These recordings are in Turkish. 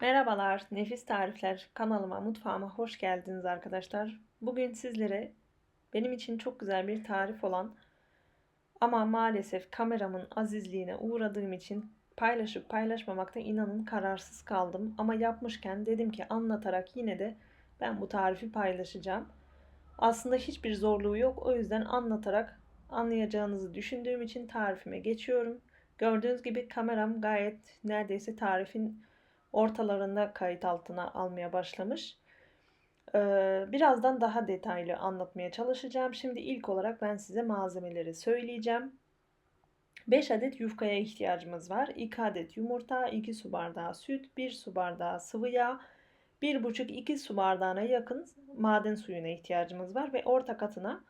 Merhabalar, Nefis Tarifler kanalıma, mutfağıma hoş geldiniz arkadaşlar. Bugün sizlere benim için çok güzel bir tarif olan ama maalesef kameramın azizliğine uğradığım için paylaşıp paylaşmamakta inanın kararsız kaldım. Ama yapmışken dedim ki anlatarak yine de ben bu tarifi paylaşacağım. Aslında hiçbir zorluğu yok. O yüzden anlatarak anlayacağınızı düşündüğüm için tarifime geçiyorum. Gördüğünüz gibi kameram gayet neredeyse tarifin ortalarında kayıt altına almaya başlamış. Ee, birazdan daha detaylı anlatmaya çalışacağım. Şimdi ilk olarak ben size malzemeleri söyleyeceğim. 5 adet yufkaya ihtiyacımız var. 2 adet yumurta, 2 su bardağı süt, 1 su bardağı sıvı yağ, 1,5-2 su bardağına yakın maden suyuna ihtiyacımız var ve orta katına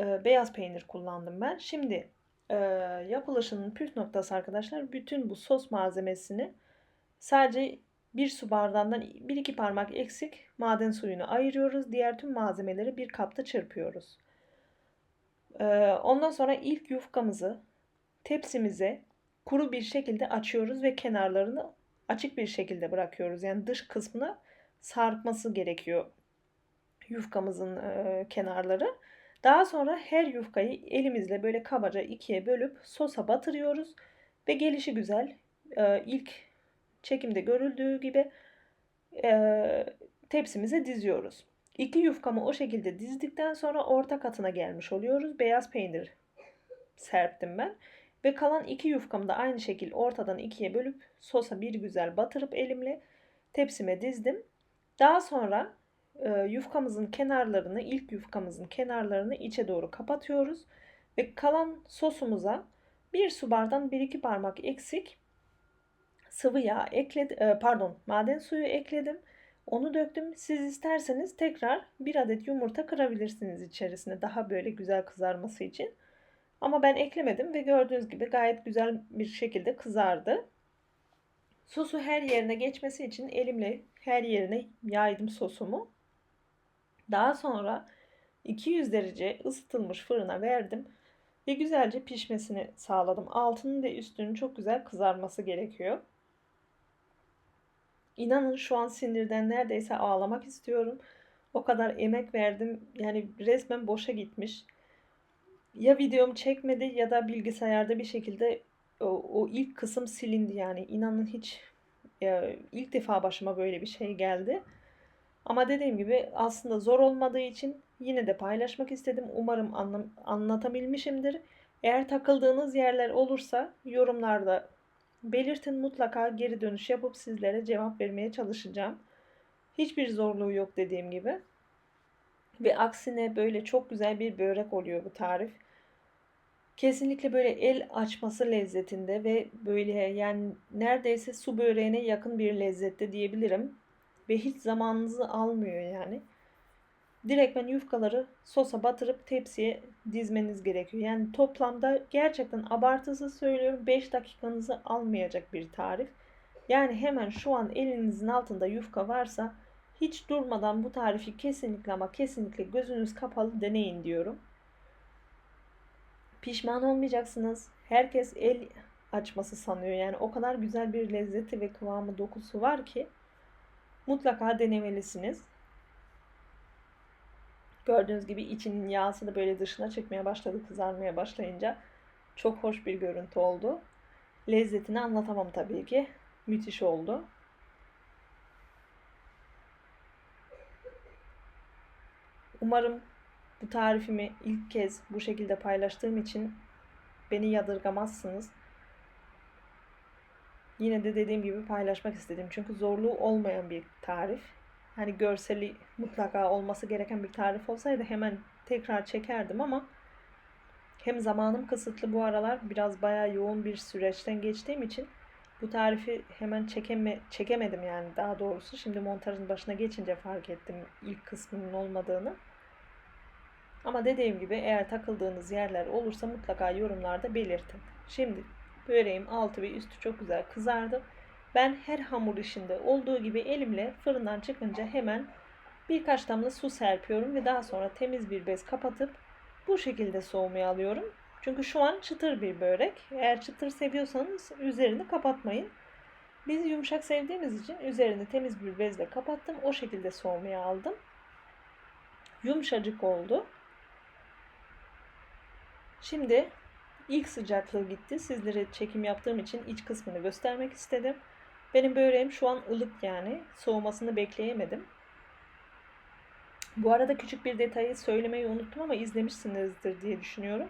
e, beyaz peynir kullandım ben. Şimdi e, yapılışının püf noktası arkadaşlar bütün bu sos malzemesini Sadece bir su bardağından 1-2 parmak eksik maden suyunu ayırıyoruz. Diğer tüm malzemeleri bir kapta çırpıyoruz. Ee, ondan sonra ilk yufkamızı tepsimize kuru bir şekilde açıyoruz ve kenarlarını açık bir şekilde bırakıyoruz. Yani dış kısmına sarkması gerekiyor yufkamızın e, kenarları. Daha sonra her yufkayı elimizle böyle kabaca ikiye bölüp sosa batırıyoruz ve gelişi güzel e, ilk çekimde görüldüğü gibi e, tepsimize diziyoruz. İki yufkamı o şekilde dizdikten sonra orta katına gelmiş oluyoruz. Beyaz peynir serptim ben. Ve kalan iki yufkamı da aynı şekilde ortadan ikiye bölüp sosa bir güzel batırıp elimle tepsime dizdim. Daha sonra e, yufkamızın kenarlarını, ilk yufkamızın kenarlarını içe doğru kapatıyoruz. Ve kalan sosumuza bir su bardan bir iki parmak eksik sıvı yağ ekledim, pardon maden suyu ekledim. Onu döktüm. Siz isterseniz tekrar bir adet yumurta kırabilirsiniz içerisine daha böyle güzel kızarması için. Ama ben eklemedim ve gördüğünüz gibi gayet güzel bir şekilde kızardı. Sosu her yerine geçmesi için elimle her yerine yaydım sosumu. Daha sonra 200 derece ısıtılmış fırına verdim ve güzelce pişmesini sağladım. Altının ve üstünün çok güzel kızarması gerekiyor. İnanın şu an sinirden neredeyse ağlamak istiyorum. O kadar emek verdim. Yani resmen boşa gitmiş. Ya videom çekmedi ya da bilgisayarda bir şekilde o, o ilk kısım silindi yani. İnanın hiç ya, ilk defa başıma böyle bir şey geldi. Ama dediğim gibi aslında zor olmadığı için yine de paylaşmak istedim. Umarım anlam anlatabilmişimdir. Eğer takıldığınız yerler olursa yorumlarda belirtin mutlaka geri dönüş yapıp sizlere cevap vermeye çalışacağım. Hiçbir zorluğu yok dediğim gibi. Ve aksine böyle çok güzel bir börek oluyor bu tarif. Kesinlikle böyle el açması lezzetinde ve böyle yani neredeyse su böreğine yakın bir lezzette diyebilirim. Ve hiç zamanınızı almıyor yani direkt ben yufkaları sosa batırıp tepsiye dizmeniz gerekiyor. Yani toplamda gerçekten abartısız söylüyorum 5 dakikanızı almayacak bir tarif. Yani hemen şu an elinizin altında yufka varsa hiç durmadan bu tarifi kesinlikle ama kesinlikle gözünüz kapalı deneyin diyorum. Pişman olmayacaksınız. Herkes el açması sanıyor. Yani o kadar güzel bir lezzeti ve kıvamı dokusu var ki mutlaka denemelisiniz. Gördüğünüz gibi içinin yağsı da böyle dışına çıkmaya başladı kızarmaya başlayınca. Çok hoş bir görüntü oldu. Lezzetini anlatamam tabii ki. Müthiş oldu. Umarım bu tarifimi ilk kez bu şekilde paylaştığım için beni yadırgamazsınız. Yine de dediğim gibi paylaşmak istedim. Çünkü zorluğu olmayan bir tarif hani görseli mutlaka olması gereken bir tarif olsaydı hemen tekrar çekerdim ama hem zamanım kısıtlı bu aralar biraz bayağı yoğun bir süreçten geçtiğim için bu tarifi hemen çekeme, çekemedim yani daha doğrusu. Şimdi montajın başına geçince fark ettim ilk kısmının olmadığını. Ama dediğim gibi eğer takıldığınız yerler olursa mutlaka yorumlarda belirtin. Şimdi böreğim altı ve üstü çok güzel kızardı. Ben her hamur işinde olduğu gibi elimle fırından çıkınca hemen birkaç damla su serpiyorum ve daha sonra temiz bir bez kapatıp bu şekilde soğumaya alıyorum. Çünkü şu an çıtır bir börek. Eğer çıtır seviyorsanız üzerini kapatmayın. Biz yumuşak sevdiğimiz için üzerini temiz bir bezle kapattım. O şekilde soğumaya aldım. Yumuşacık oldu. Şimdi ilk sıcaklığı gitti. Sizlere çekim yaptığım için iç kısmını göstermek istedim. Benim böreğim şu an ılık yani. Soğumasını bekleyemedim. Bu arada küçük bir detayı söylemeyi unuttum ama izlemişsinizdir diye düşünüyorum.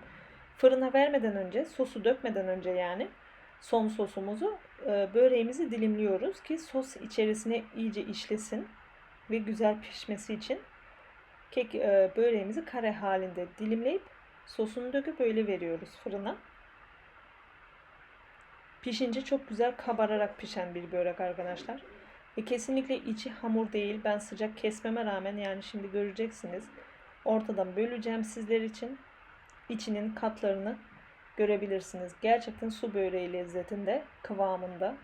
Fırına vermeden önce, sosu dökmeden önce yani son sosumuzu e, böreğimizi dilimliyoruz ki sos içerisine iyice işlesin ve güzel pişmesi için kek e, böreğimizi kare halinde dilimleyip sosunu döküp öyle veriyoruz fırına. Pişince çok güzel kabararak pişen bir börek arkadaşlar. Ve kesinlikle içi hamur değil. Ben sıcak kesmeme rağmen yani şimdi göreceksiniz. Ortadan böleceğim sizler için. İçinin katlarını görebilirsiniz. Gerçekten su böreği lezzetinde, kıvamında.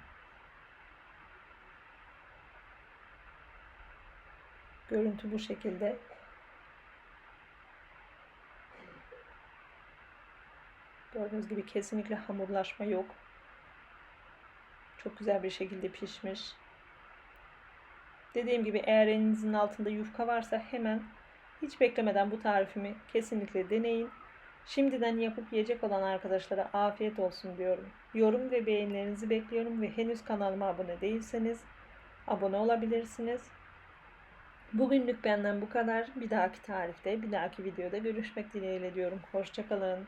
Görüntü bu şekilde. Gördüğünüz gibi kesinlikle hamurlaşma yok. Çok güzel bir şekilde pişmiş. Dediğim gibi eğer elinizin altında yufka varsa hemen hiç beklemeden bu tarifimi kesinlikle deneyin. Şimdiden yapıp yiyecek olan arkadaşlara afiyet olsun diyorum. Yorum ve beğenilerinizi bekliyorum ve henüz kanalıma abone değilseniz abone olabilirsiniz. Bugünlük benden bu kadar. Bir dahaki tarifte, bir dahaki videoda görüşmek dileğiyle diyorum. Hoşçakalın.